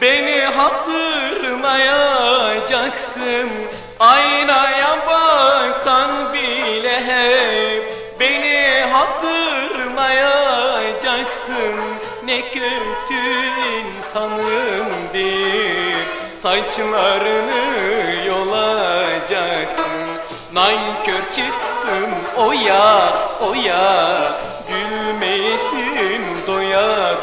Beni hatırlayacaksın. Aynaya baksan bile hep Beni hatırlayacaksın. Ne kötü insanım deyip Saçlarını yolacaksın. Nankör çıktım oya oya Gülmeyesin doya.